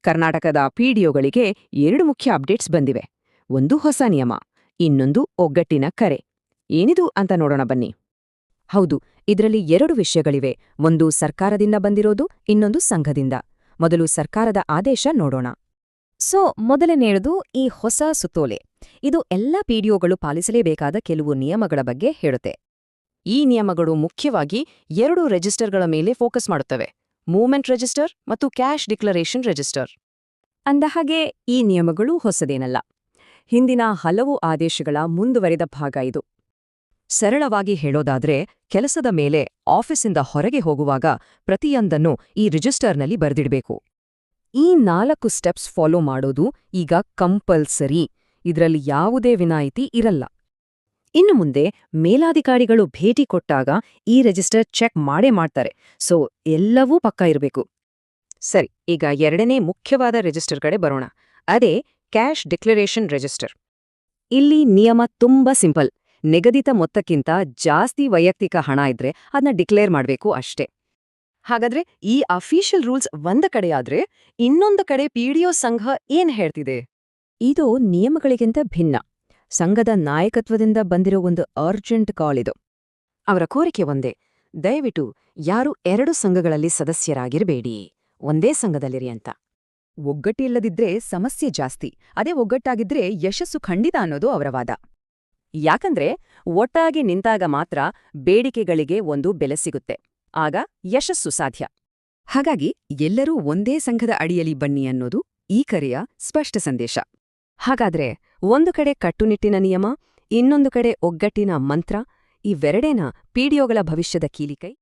ಕರ್ನಾಟಕದ ಪಿಡಿಒಗಳಿಗೆ ಎರಡು ಮುಖ್ಯ ಅಪ್ಡೇಟ್ಸ್ ಬಂದಿವೆ. ಒಂದು ಹೊಸ ನಿಯಮ, ಇನ್ನೊಂದು ಒಗ್ಗಟ್ಟಿನ ಕರೆ. ಏನಿದು ಅಂತ ನೋಡೋಣ ಬನ್ನಿ. ಹೌದು, ಇದರಲ್ಲಿ ಎರಡು ವಿಷಯಗಳಿವೆ. ಒಂದು ಸರ್ಕಾರದಿಂದ ಬಂದಿರೋದು, ಇನ್ನೊಂದು ಸಂಘದಿಂದ. ಮೊದಲು ಸರ್ಕಾರದ ಆದೇಶ ನೋಡೋಣ. ಸೊ, ಮೊದಲನೆಯದು ಈ ಹೊಸ ಸುತ್ತೋಲೆ. ಇದು ಎಲ್ಲ ಪಿಡಿಒಗಳು ಪಾಲಿಸಲೇಬೇಕಾದ ಕೆಲವು ನಿಯಮಗಳ ಬಗ್ಗೆ ಹೇಳುತ್ತೆ. ಈ ನಿಯಮಗಳು ಮುಖ್ಯವಾಗಿ ಎರಡು ರೆಜಿಸ್ಟರ್ಗಳ ಮೇಲೆ ಫೋಕಸ್ ಮಾಡುತ್ತವೆ. ಮೂವ್ಮೆಂಟ್ ರಿಜಿಸ್ಟರ್ ಮತ್ತು ಕ್ಯಾಶ್ ಡಿಕ್ಲರೇಷನ್ ರಿಜಿಸ್ಟರ್. ಅಂದಹಾಗೆ ಈ ನಿಯಮಗಳು ಹೊಸದೇನಲ್ಲ. ಹಿಂದಿನ ಹಲವು ಆದೇಶಗಳ ಮುಂದುವರಿದ ಭಾಗ ಇದು. ಸರಳವಾಗಿ ಹೇಳೋದಾದ್ರೆ, ಕೆಲಸದ ಮೇಲೆ ಆಫೀಸಿಂದ ಹೊರಗೆ ಹೋಗುವಾಗ ಪ್ರತಿಯೊಂದನ್ನು ಈ ರಿಜಿಸ್ಟರ್ನಲ್ಲಿ ಬರೆದಿಡಬೇಕು. ಈ ನಾಲ್ಕು ಸ್ಟೆಪ್ಸ್ ಫಾಲೋ ಮಾಡೋದು ಈಗ ಕಂಪಲ್ಸರಿ. ಇದರಲ್ಲಿ ಯಾವುದೇ ವಿನಾಯಿತಿ ಇರಲ್ಲ. ಇನ್ನು ಮುಂದೆ ಮೇಲಾಧಿಕಾರಿಗಳು ಭೇಟಿ ಕೊಟ್ಟಾಗ ಈ ರಿಜಿಸ್ಟರ್ ಚೆಕ್ ಮಾಡೇ ಮಾಡ್ತಾರೆ. ಸೊ, ಎಲ್ಲವೂ ಪಕ್ಕ ಇರಬೇಕು. ಸರಿ, ಈಗ ಎರಡನೇ ಮುಖ್ಯವಾದ ರಿಜಿಸ್ಟರ್ ಕಡೆ ಬರೋಣ. ಅದೇ ಕ್ಯಾಶ್ ಡಿಕ್ಲರೇಷನ್ ರಿಜಿಸ್ಟರ್. ಇಲ್ಲಿ ನಿಯಮ ತುಂಬಾ ಸಿಂಪಲ್. ನಿಗದಿತ ಮೊತ್ತಕ್ಕಿಂತ ಜಾಸ್ತಿ ವೈಯಕ್ತಿಕ ಹಣ ಇದ್ರೆ ಅದನ್ನ ಡಿಕ್ಲೇರ್ ಮಾಡಬೇಕು ಅಷ್ಟೇ. ಹಾಗಾದ್ರೆ ಈ ಅಫಿಷಿಯಲ್ ರೂಲ್ಸ್ ಒಂದ ಕಡೆಯಾದ್ರೆ ಇನ್ನೊಂದು ಕಡೆ ಪಿಡಿಒ ಸಂಘ ಏನ್ ಹೇಳ್ತಿದೆ? ಇದು ನಿಯಮಗಳಿಗಿಂತ ಭಿನ್ನ. ಸಂಘದ ನಾಯಕತ್ವದಿಂದ ಬಂದಿರೋ ಒಂದು ಅರ್ಜೆಂಟ್ ಕಾಲ್ ಇದು. ಅವರ ಕೋರಿಕೆ ಒಂದೇ, ದಯವಿಟ್ಟು ಯಾರು ಎರಡು ಸಂಘಗಳಲ್ಲಿ ಸದಸ್ಯರಾಗಿರಬೇಡಿ, ಒಂದೇ ಸಂಘದಲ್ಲಿರಿ ಅಂತ. ಒಗ್ಗಟ್ಟಿಲ್ಲದಿದ್ರೆ ಸಮಸ್ಯೆ ಜಾಸ್ತಿ, ಅದೇ ಒಗ್ಗಟ್ಟಾಗಿದ್ರೆ ಯಶಸ್ಸು ಖಂಡಿತ ಅನ್ನೋದು ಅವರ ವಾದ. ಯಾಕಂದ್ರೆ ಒಟ್ಟಾಗಿ ನಿಂತಾಗ ಮಾತ್ರ ಬೇಡಿಕೆಗಳಿಗೆ ಒಂದು ಬೆಲೆ ಸಿಗುತ್ತೆ, ಆಗ ಯಶಸ್ಸು ಸಾಧ್ಯ. ಹಾಗಾಗಿ ಎಲ್ಲರೂ ಒಂದೇ ಸಂಘದ ಅಡಿಯಲ್ಲಿ ಬನ್ನಿ ಅನ್ನೋದು ಈ ಕರೆಯ ಸ್ಪಷ್ಟ ಸಂದೇಶ. ಹಾಗಾದ್ರೆ ಒಂದು ಕಡೆ ಕಟ್ಟುನಿಟ್ಟಿನ ನಿಯಮ ಇನ್ನೊಂದು ಕಡೆ ಒಗ್ಗಟ್ಟಿನ ಮಂತ್ರ ಇವೆರಡೇನ ಪಿಡಿಒಗಳ ಭವಿಷ್ಯದ ಕೀಲಿಕೈ?